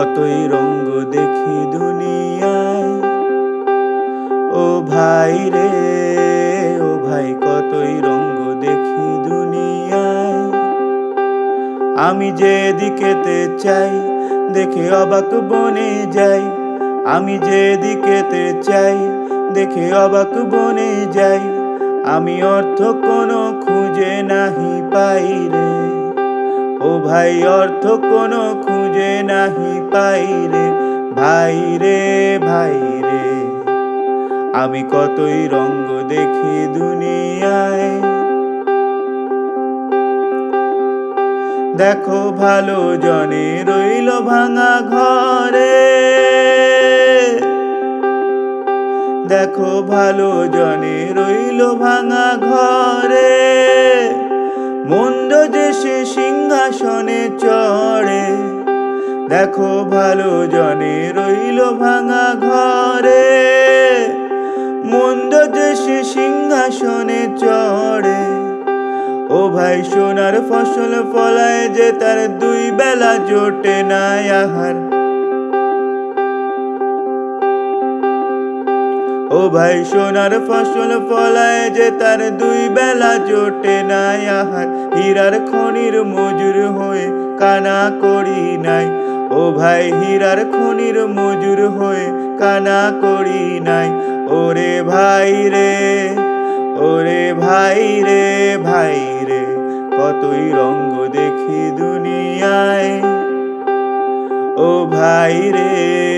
কতই রঙ্গ দেখি দুনিয়ায়। ও ভাই রে, ও ভাই, কতই রঙ্গ দেখি দুনিয়ায়। আমি যে দিকেতে চাই, দেখে অবাক বনে যাই। আমি যে দিকেতে চাই, দেখে অবাক বনে যাই। আমি অর্থ কোনো খুঁজে নাহি পাই রে। ও ভাই, অর্থ কোনো খুঁজে নাহি পাই রে। ভাই রে ভাই রে, আমি কতই রঙ্গ দেখি দুনিয়ায়। দেখো ভালো জনে রইল ভাঙা ঘরে। দেখো ভালো জনে রইল ভাঙা ঘরে। মন্দ যে সে চড়ে দেখো ভালো জনে রইল ভাঙা ঘরে। মন্দ যে সে সিংহাসনে চড়ে। ও ভাই, সোনার ফসল ফলায় যে তার দুই বেলা জোটে না আহার। ও ভাই, সোনার ফসল ফলায় যে তার দুই বেলা জোটে না আহার। হীরার খনির মজুর হয়ে কানা করি নাই। ও ভাই হীরার খনির মজুর হয়ে কানা করি নাই। ওরে ভাই রে, ওরে ভাই রে ভাই রে, কতই রঙ্গ দেখি দুনিয়ায়। ও ভাই রে